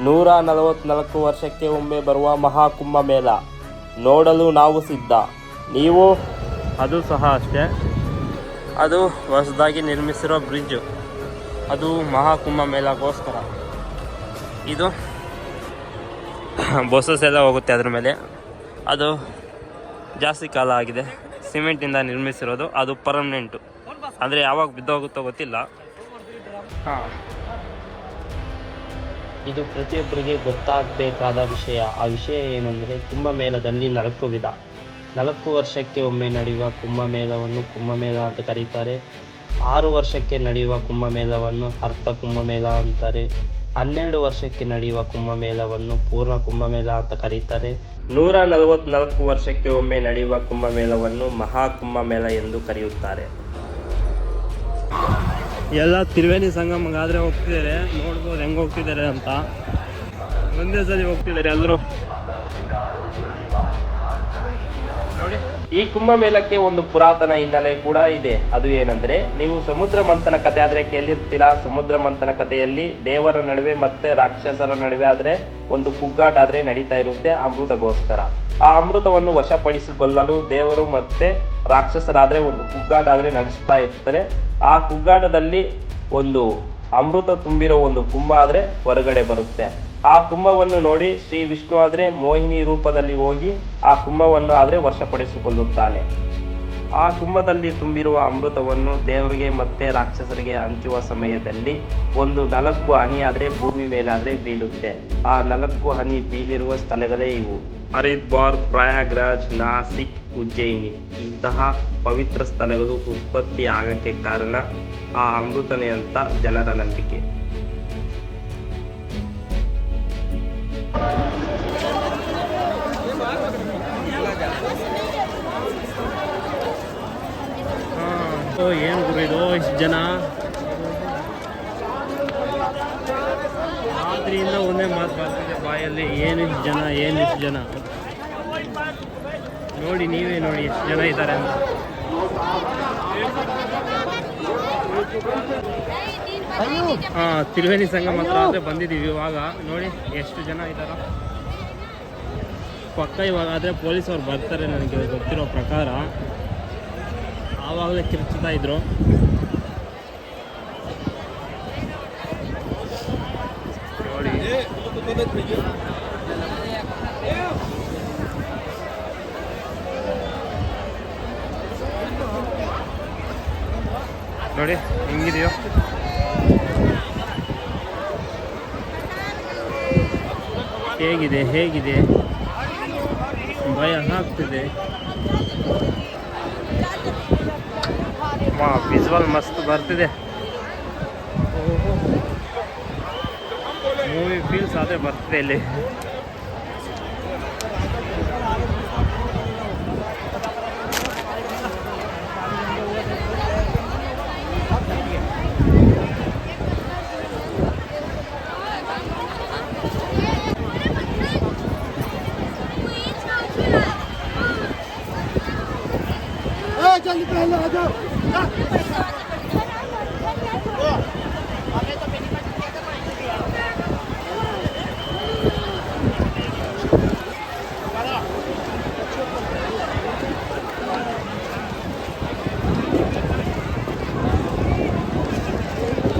ನೂರ ನಲವತ್ನಾಲ್ಕು ವರ್ಷಕ್ಕೆ ಒಮ್ಮೆ ಬರುವ ಮಹಾಕುಂಭ ಮೇಳ. ನೋಡಲು ನಾವು ಸಿದ್ಧ. ನೀವು? ಅದು ಸಹ ಅಷ್ಟೇ. ಅದು ಹೊಸದಾಗಿ ನಿರ್ಮಿಸಿರೋ ಬ್ರಿಡ್ಜು. ಅದು ಮಹಾಕುಂಭ ಮೇಳಗೋಸ್ಕರ. ಇದು ಬಸ್ಸಸ್ ಎಲ್ಲ ಹೋಗುತ್ತೆ ಅದ್ರ ಮೇಲೆ. ಅದು ಜಾಸ್ತಿ ಕಾಲ ಆಗಿದೆ. ಸಿಮೆಂಟಿಂದ ನಿರ್ಮಿಸಿರೋದು. ಅದು ಪರ್ಮನೆಂಟು ಅಂದರೆ ಯಾವಾಗ ಬಿದ್ದೋಗುತ್ತೋ ಗೊತ್ತಿಲ್ಲ. ಹಾಂ. ಇದು ಪ್ರತಿಯೊಬ್ಬರಿಗೆ ಗೊತ್ತಾಗಬೇಕಾದ ವಿಷಯ. ಆ ವಿಷಯ ಏನೆಂದರೆ ಕುಂಭಮೇಳದಲ್ಲಿ ನಾಲ್ಕು ವಿಧ. ನಾಲ್ಕು ವರ್ಷಕ್ಕೆ ಒಮ್ಮೆ ನಡೆಯುವ ಕುಂಭಮೇಳವನ್ನು ಕುಂಭಮೇಳ ಅಂತ ಕರೀತಾರೆ. ಆರು ವರ್ಷಕ್ಕೆ ನಡೆಯುವ ಕುಂಭಮೇಳವನ್ನು ಅರ್ಥ ಕುಂಭಮೇಳ ಅಂತಾರೆ. ಹನ್ನೆರಡು ವರ್ಷಕ್ಕೆ ನಡೆಯುವ ಕುಂಭಮೇಳವನ್ನು ಪೂರ್ಣ ಕುಂಭಮೇಳ ಅಂತ ಕರೀತಾರೆ. ನೂರ ನಲವತ್ನಾಲ್ಕು ವರ್ಷಕ್ಕೆ ಒಮ್ಮೆ ನಡೆಯುವ ಕುಂಭಮೇಳವನ್ನು ಮಹಾ ಕುಂಭಮೇಳ ಎಂದು ಕರೆಯುತ್ತಾರೆ. ಎಲ್ಲ ತ್ರಿವೇಣಿ ಸಂಗಮಗಾದ್ರೆ ಹೋಗ್ತಿದ್ದಾರೆ. ನೋಡ್ಬೋದು ಹೆಂಗೆ ಹೋಗ್ತಿದ್ದಾರೆ ಅಂತ. ಒಂದೇ ಸಲ ಹೋಗ್ತಿದ್ದಾರೆ ಎಲ್ಲರೂ ಈ ಕುಂಭಮೇಳಕ್ಕೆ ಒಂದು ಪುರಾತನ ಹಿನ್ನೆಲೆ ಕೂಡ ಇದೆ. ಅದು ಏನಂದ್ರೆ, ನೀವು ಸಮುದ್ರ ಮಂಥನ ಕಥೆ ಆದ್ರೆ ಕೇಳಿರ್ತೀರಾ? ಸಮುದ್ರ ಮಂಥನ ಕಥೆಯಲ್ಲಿ ದೇವರ ನಡುವೆ ಮತ್ತೆ ರಾಕ್ಷಸರ ನಡುವೆ ಆದ್ರೆ ಒಂದು ಕುಗ್ಗಾಟ ಆದ್ರೆ ನಡೀತಾ ಇರುತ್ತೆ ಅಮೃತಗೋಸ್ಕರ. ಆ ಅಮೃತವನ್ನು ವಶಪಡಿಸಿಕೊಳ್ಳಲು ದೇವರು ಮತ್ತೆ ರಾಕ್ಷಸರಾದ್ರೆ ಒಂದು ಕುಗ್ಗಾಟ ಆದ್ರೆ ನಡೆಸ್ತಾ ಇರ್ತಾರೆ. ಆ ಕುಗ್ಗಾಟದಲ್ಲಿ ಒಂದು ಅಮೃತ ತುಂಬಿರೋ ಒಂದು ಕುಂಭ ಆದ್ರೆ ಹೊರಗಡೆ ಬರುತ್ತೆ. ಆ ಕುಂಭವನ್ನು ನೋಡಿ ಶ್ರೀ ವಿಷ್ಣು ಆದ್ರೆ ಮೋಹಿನಿ ರೂಪದಲ್ಲಿ ಹೋಗಿ ಆ ಕುಂಭವನ್ನು ಆದ್ರೆ ವಶಪಡಿಸಿಕೊಳ್ಳುತ್ತಾನೆ. ಆ ಕುಂಭದಲ್ಲಿ ತುಂಬಿರುವ ಅಮೃತವನ್ನು ದೇವರಿಗೆ ಮತ್ತೆ ರಾಕ್ಷಸರಿಗೆ ಹಂಚುವ ಸಮಯದಲ್ಲಿ ಒಂದು ನಾಲ್ಕು ಹನಿ ಆದ್ರೆ ಭೂಮಿ ಮೇಲಾದ್ರೆ ಬೀಳುತ್ತೆ. ಆ ನಾಲ್ಕು ಹನಿ ಬೀಳಿರುವ ಸ್ಥಳಗಳೇ ಇವು. ಹರಿದ್ವಾರ್ ಪ್ರಯಾಗ್ರಾಜ್, ನಾಸಿಕ್, ಉಜ್ಜಯಿನಿ ಇಂತಹ ಪವಿತ್ರ ಸ್ಥಳಗಳು ಉತ್ಪತ್ತಿ ಆಗಕ್ಕೆ ಕಾರಣ ಆ ಅಮೃತನೇ ಅಂತ ಜನರ ನಂಬಿಕೆ. ಏನು ಗುರು ಇದು? ಇಷ್ಟು ಜನ? ರಾತ್ರಿಯಿಂದ ಒಂದೇ ಮಾತು ಬಾಯಲ್ಲಿ. ಏನು ಜನ ಏನು ಜನ? ನೋಡಿ, ನೀವೇ ನೋಡಿ ಎಷ್ಟು ಜನ ಇದ್ದಾರೆ ಅಂತ. ಹಾಂ, ತ್ರಿವೇಣಿ ಸಂಘ ಹತ್ರ ಆದರೆ ಬಂದಿದ್ದೀವಿ ಇವಾಗ. ನೋಡಿ, ಎಷ್ಟು ಜನ ಇದಾರ ಪಕ್ಕ ಇವಾಗ ಆದರೆ ಪೊಲೀಸವ್ರು ಬರ್ತಾರೆ ನನಗೆ ಗೊತ್ತಿರೋ ಪ್ರಕಾರ. ಆವಾಗಲೇ ಕಿರ್ಚುತ್ತಾ ಇದ್ರು. ನೋಡಿ. ನೋಡಿ, ಹೆಂಗಿದೆಯೋ. ಹೇಗಿದೆ ಹೇಗಿದೆ? ಭಯ ಆಗ್ತಿದೆ. ವಾ ವಿಜುವಲ್ ಮಸ್ತ್ ಬರ್ತಿದೆ. ಮೂವಿ ಫೀಲ್ಸ್ ಆದರೆ ಬರ್ತಿದೆ ಇಲ್ಲಿ. जल्दी पहले आ जाओ